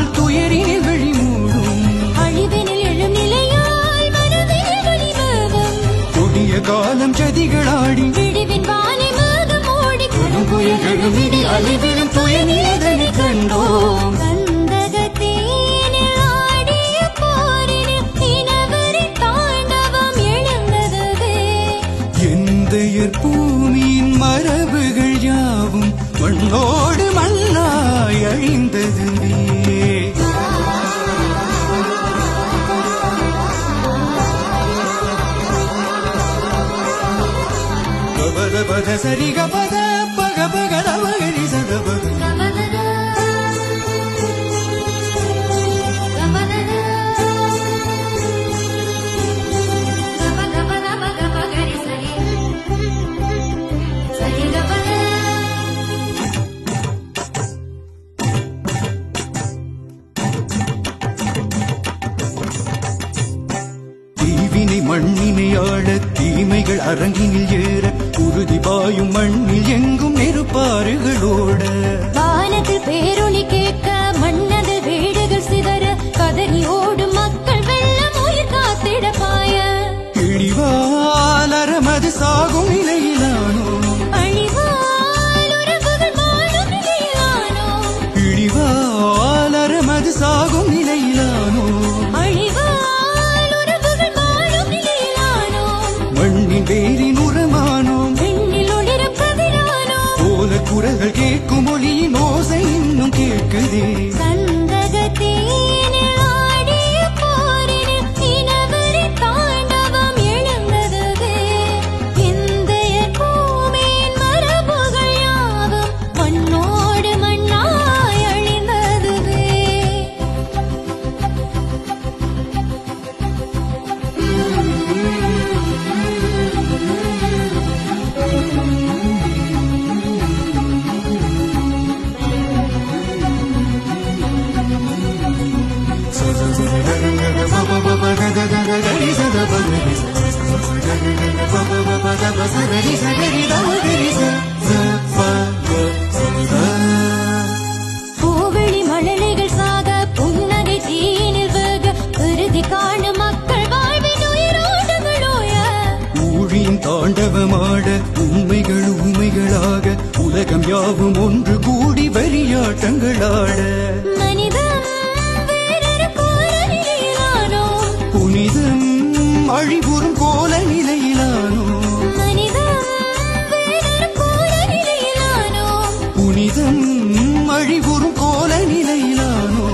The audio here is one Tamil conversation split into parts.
எழுமலையால் துயரினில் விழி மூடும் அழிவினில் எழும் நிலையால் மனதில் வலிவரும். கொடிய காலம் சதிகளாடி விடிவின் வானை மேகம் மூடி புயல்களும் இடி அழிவிலும் துயநீதனை கண்டோம். பூமியின் மரபுகள் யாவும் மண்ணோடு மண்ணாய் அழிந்ததுவே பத சரிக பத பக பக ரமகரி சத பக கமலனா, கமலனா. கம மண்ணினை ஆழ தீமைகள் அரங்கினில் ஏற உறுதி பாயும் மண்ணில் எங்கும் நெருப்பாறுகளோட பூவிழி மழலைகள் சாக புன்னகை தீயினில் வேக இறுதி காணும் மக்கள் வாழ்வின் உயிரோட்டங்களோய ஊழியின் தாண்டவமாட உண்மைகள் உண்மைகளாக உலகம் யாவும் ஒன்று கூடி வரியாட்டங்களாட. புனிதம் அழிவுறும் கோல நிலையிலானோ?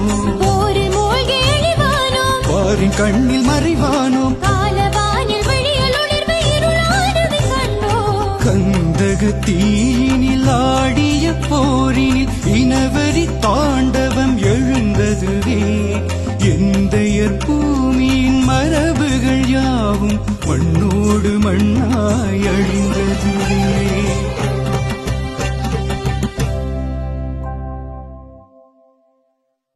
வாரின் கண்ணில் மறைவானோ? காலவானில் விழியல் ஒளிர்வு இருளானதை கண்டோ? கந்தக தீயினில் ஆடிய போரினில் இனவரி தாண்டவம் எழுந்ததுவே. எந்தையர் பூமியின் மரபுகள் யாவும் மண்ணோடு மண்ணாய் அழிந்ததுவே.